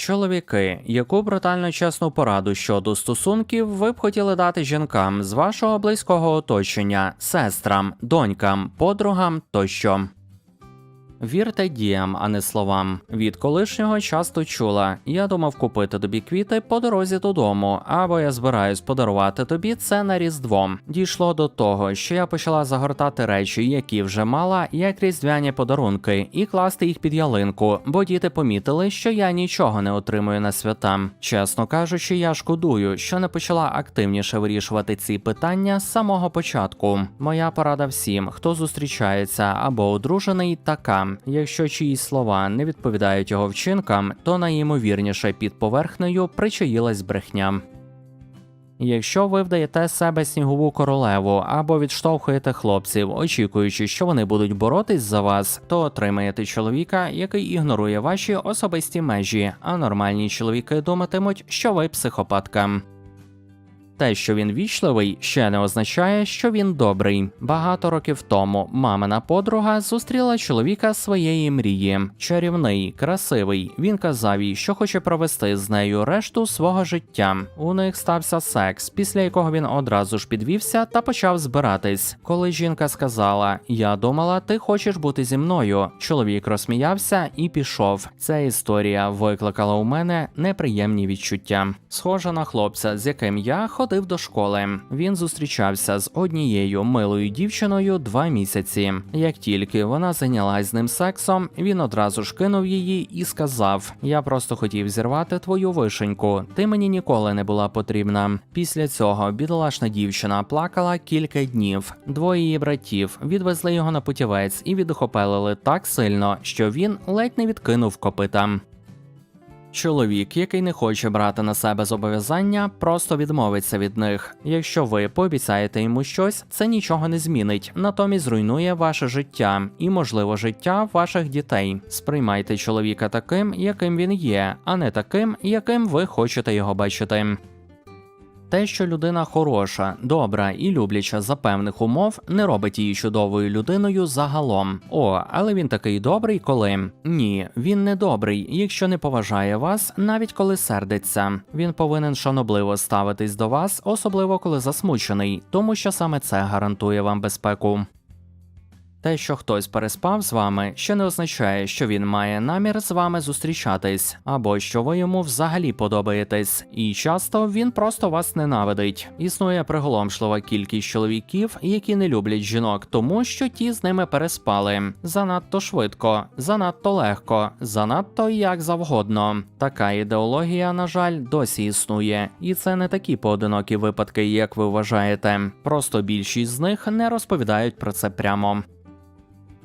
Чоловіки, яку брутально чесну пораду щодо стосунків ви б хотіли дати жінкам з вашого близького оточення, сестрам, донькам, подругам тощо. Вірте діям, а не словам. Від колишнього часто чула. Я думав купити тобі квіти по дорозі додому, або я збираюсь подарувати тобі це на різдво. Дійшло до того, що я почала загортати речі, які вже мала, як різдвяні подарунки, і класти їх під ялинку, бо діти помітили, що я нічого не отримую на свята. Чесно кажучи, я шкодую, що не почала активніше вирішувати ці питання з самого початку. Моя порада всім, хто зустрічається або одружений, така. Якщо чиїсь слова не відповідають його вчинкам, то найімовірніше під поверхнею причаїлась брехня. Якщо ви вдаєте себе снігову королеву або відштовхуєте хлопців, очікуючи, що вони будуть боротись за вас, то отримаєте чоловіка, який ігнорує ваші особисті межі, а нормальні чоловіки думатимуть, що ви психопатка. Те, що він вічливий, ще не означає, що він добрий. Багато років тому мамина подруга зустріла чоловіка своєї мрії. Чарівний, красивий. Він казав їй, що хоче провести з нею решту свого життя. У них стався секс, після якого він одразу ж підвівся та почав збиратись. Коли жінка сказала: Я думала, ти хочеш бути зі мною. Чоловік розсміявся і пішов. Ця історія викликала у мене неприємні відчуття. Схожа на хлопця, з яким я ходив до школи. Він зустрічався з однією милою дівчиною два місяці. Як тільки вона зайнялась з ним сексом, він одразу ж кинув її і сказав: Я просто хотів зірвати твою вишеньку. Ти мені ніколи не була потрібна. Після цього бідолашна дівчина плакала кілька днів. Двоє її братів відвезли його на путівець і відохопелили так сильно, що він ледь не відкинув копита. Чоловік, який не хоче брати на себе зобов'язання, просто відмовиться від них. Якщо ви пообіцяєте йому щось, це нічого не змінить, натомість зруйнує ваше життя і, можливо, життя ваших дітей. Сприймайте чоловіка таким, яким він є, а не таким, яким ви хочете його бачити. Те, що людина хороша, добра і любляча за певних умов, не робить її чудовою людиною загалом. О, але він такий добрий, коли ні, він не добрий, якщо не поважає вас, навіть коли сердиться. Він повинен шанобливо ставитись до вас, особливо коли засмучений, тому що саме це гарантує вам безпеку. Те, що хтось переспав з вами, ще не означає, що він має намір з вами зустрічатись, або що ви йому взагалі подобаєтесь, і часто він просто вас ненавидить. Існує приголомшлива кількість чоловіків, які не люблять жінок, тому що ті з ними переспали занадто швидко, занадто легко, занадто як завгодно. Така ідеологія, на жаль, досі існує, і це не такі поодинокі випадки, як ви вважаєте. Просто більшість з них не розповідають про це прямо.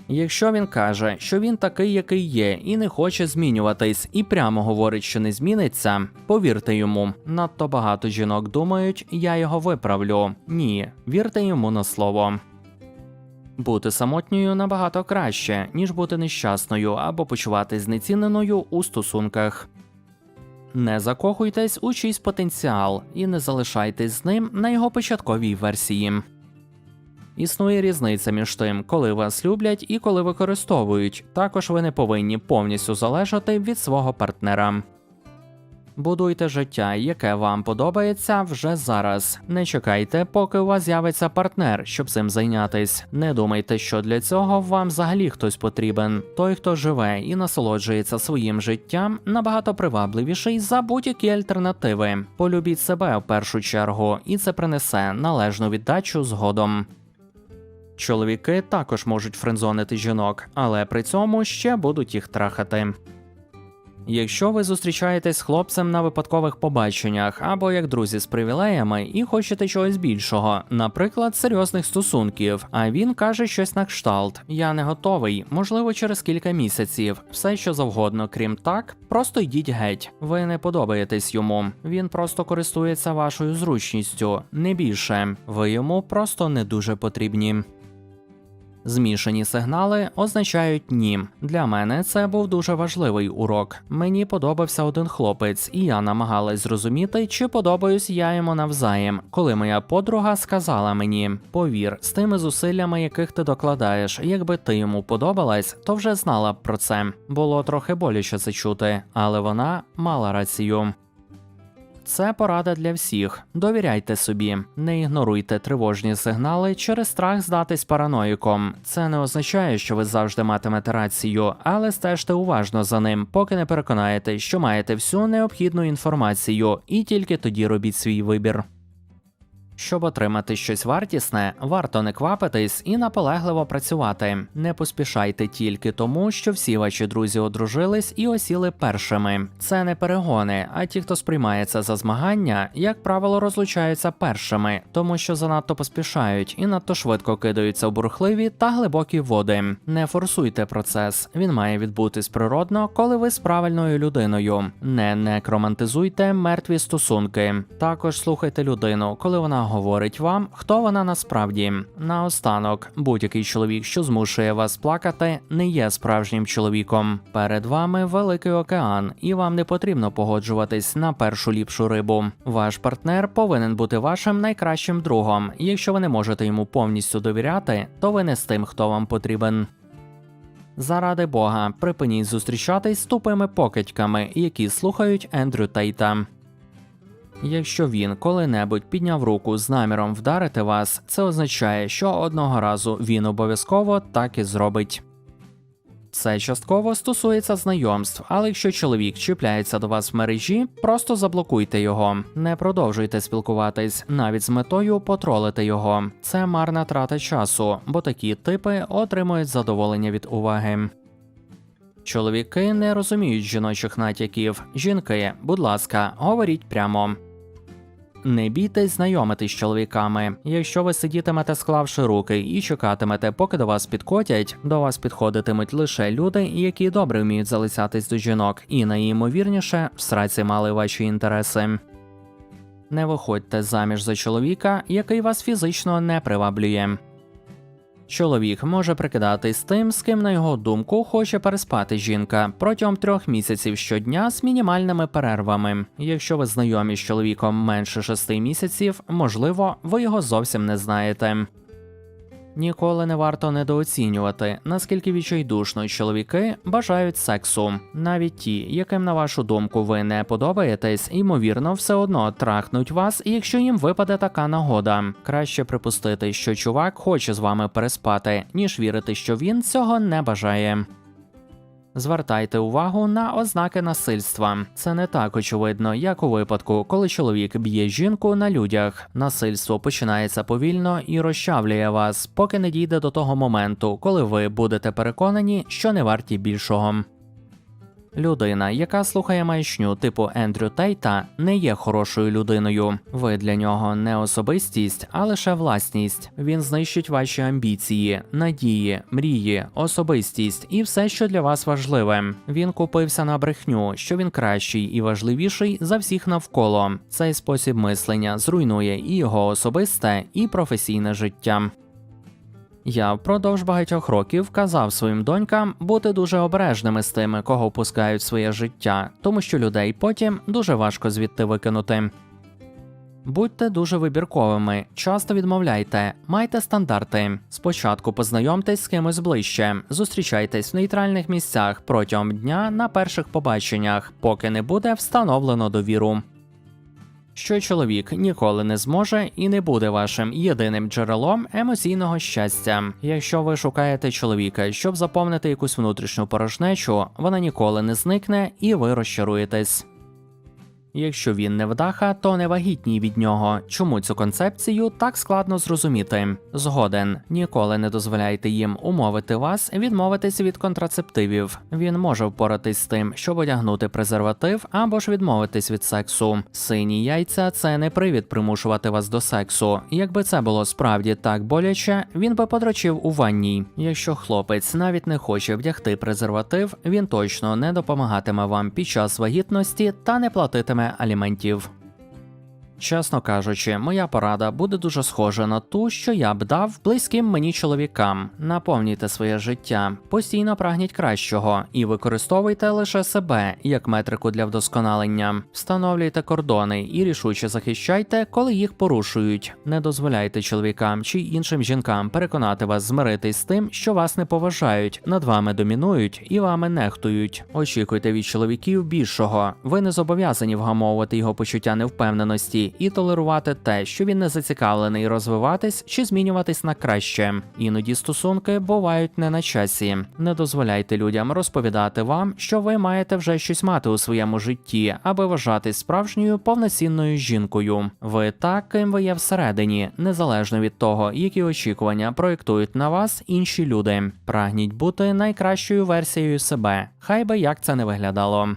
Якщо він каже, що він такий, який є, і не хоче змінюватись, і прямо говорить, що не зміниться, повірте йому. Надто багато жінок думають, я його виправлю. Ні, вірте йому на слово. Бути самотньою набагато краще, ніж бути нещасною або почуватись знеціненою у стосунках. Не закохуйтесь у чийсь потенціал і не залишайтесь з ним на його початковій версії. Існує різниця між тим, коли вас люблять і коли використовують. Також ви не повинні повністю залежати від свого партнера. Будуйте життя, яке вам подобається вже зараз. Не чекайте, поки у вас з'явиться партнер, щоб цим зайнятись. Не думайте, що для цього вам взагалі хтось потрібен. Той, хто живе і насолоджується своїм життям, набагато привабливіший за будь-які альтернативи. Полюбіть себе в першу чергу, і це принесе належну віддачу згодом. Чоловіки також можуть френдзонити жінок, але при цьому ще будуть їх трахати. Якщо ви зустрічаєтесь з хлопцем на випадкових побаченнях або як друзі з привілеями і хочете чогось більшого, наприклад, серйозних стосунків, а він каже щось на кшталт: Я не готовий, можливо, через кілька місяців, все що завгодно, крім так, просто йдіть геть. Ви не подобаєтесь йому. Він просто користується вашою зручністю, не більше. Ви йому просто не дуже потрібні. Змішані сигнали означають ні. Для мене це був дуже важливий урок. Мені подобався один хлопець, і я намагалась зрозуміти, чи подобаюсь я йому навзаєм. Коли моя подруга сказала мені: повір, з тими зусиллями, яких ти докладаєш, якби ти йому подобалась, то вже знала б про це. Було трохи боляче це чути, але вона мала рацію. Це порада для всіх. Довіряйте собі, не ігноруйте тривожні сигнали через страх здатись параноїком. Це не означає, що ви завжди матимете рацію, але стежте уважно за ним, поки не переконаєте, що маєте всю необхідну інформацію, і тільки тоді робіть свій вибір. Щоб отримати щось вартісне, варто не квапитись і наполегливо працювати. Не поспішайте тільки тому, що всі ваші друзі одружились і осіли першими. Це не перегони, а ті, хто сприймає це за змагання, як правило, розлучаються першими, тому що занадто поспішають і надто швидко кидаються в бурхливі та глибокі води. Не форсуйте процес, він має відбутись природно, коли ви з правильною людиною. Не некромантизуйте мертві стосунки. Також слухайте людину, коли вона говорить вам, хто вона насправді. Наостанок, будь-який чоловік, що змушує вас плакати, не є справжнім чоловіком. Перед вами великий океан, і вам не потрібно погоджуватись на першу ліпшу рибу. Ваш партнер повинен бути вашим найкращим другом. Якщо ви не можете йому повністю довіряти, то ви не з тим, хто вам потрібен. Заради Бога, припиніть зустрічатись з тупими покидьками, які слухають Ендрю Тейта. Якщо він коли-небудь підняв руку з наміром вдарити вас, це означає, що одного разу він обов'язково так і зробить. Це частково стосується знайомств, але якщо чоловік чіпляється до вас в мережі, просто заблокуйте його. Не продовжуйте спілкуватись навіть з метою потролити його. Це марна трата часу, бо такі типи отримують задоволення від уваги. Чоловіки не розуміють жіночих натяків. Жінки, будь ласка, говоріть прямо. Не бійтесь знайомитись з чоловіками. Якщо ви сидітимете, склавши руки, і чекатимете, поки до вас підкотять, до вас підходитимуть лише люди, які добре вміють залицятись до жінок, і найімовірніше в сраці мали ваші інтереси. Не виходьте заміж за чоловіка, який вас фізично не приваблює. Чоловік може прикидатись тим, з ким на його думку хоче переспати жінка протягом трьох місяців щодня з мінімальними перервами. Якщо ви знайомі з чоловіком менше шести місяців, можливо, ви його зовсім не знаєте. Ніколи не варто недооцінювати, наскільки відчайдушно чоловіки бажають сексу. Навіть ті, яким на вашу думку ви не подобаєтесь, ймовірно, все одно трахнуть вас, якщо їм випаде така нагода. Краще припустити, що чувак хоче з вами переспати, ніж вірити, що він цього не бажає. Звертайте увагу на ознаки насильства. Це не так очевидно, як у випадку, коли чоловік б'є жінку на людях. Насильство починається повільно і розчавлює вас, поки не дійде до того моменту, коли ви будете переконані, що не варті більшого. Людина, яка слухає маячню типу Ендрю Тейта, не є хорошою людиною. Ви для нього не особистість, а лише власність. Він знищить ваші амбіції, надії, мрії, особистість і все, що для вас важливе. Він купився на брехню, що він кращий і важливіший за всіх навколо. Цей спосіб мислення зруйнує і його особисте, і професійне життя. Я впродовж багатьох років казав своїм донькам бути дуже обережними з тими, кого впускають своє життя, тому що людей потім дуже важко звідти викинути. Будьте дуже вибірковими, часто відмовляйте, майте стандарти. Спочатку познайомтесь з кимось ближче, зустрічайтесь в нейтральних місцях протягом дня на перших побаченнях, поки не буде встановлено довіру що чоловік ніколи не зможе і не буде вашим єдиним джерелом емоційного щастя. Якщо ви шукаєте чоловіка, щоб заповнити якусь внутрішню порожнечу, вона ніколи не зникне і ви розчаруєтесь. Якщо він не вдаха, то не вагітній від нього. Чому цю концепцію так складно зрозуміти? Згоден, ніколи не дозволяйте їм умовити вас відмовитись від контрацептивів. Він може впоратись з тим, щоб одягнути презерватив або ж відмовитись від сексу. Сині яйця це не привід примушувати вас до сексу. Якби це було справді так боляче, він би подрочив у ванній. Якщо хлопець навіть не хоче вдягти презерватив, він точно не допомагатиме вам під час вагітності та не платитиме аліментів. Чесно кажучи, моя порада буде дуже схожа на ту, що я б дав близьким мені чоловікам. Наповнюйте своє життя, постійно прагніть кращого і використовуйте лише себе як метрику для вдосконалення. Встановлюйте кордони і рішуче захищайте, коли їх порушують. Не дозволяйте чоловікам чи іншим жінкам переконати вас змиритись з тим, що вас не поважають, над вами домінують і вами нехтують. Очікуйте від чоловіків більшого. Ви не зобов'язані вгамовувати його почуття невпевненості і толерувати те, що він не зацікавлений розвиватись чи змінюватись на краще. Іноді стосунки бувають не на часі. Не дозволяйте людям розповідати вам, що ви маєте вже щось мати у своєму житті, аби вважатись справжньою повноцінною жінкою. Ви так, ким ви є всередині, незалежно від того, які очікування проєктують на вас інші люди. Прагніть бути найкращою версією себе, хай би як це не виглядало.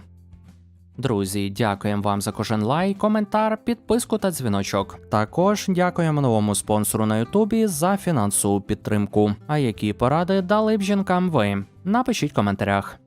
Друзі, дякуємо вам за кожен лайк, коментар, підписку та дзвіночок. Також дякуємо новому спонсору на Ютубі за фінансову підтримку. А які поради дали б жінкам ви? Напишіть в коментарях.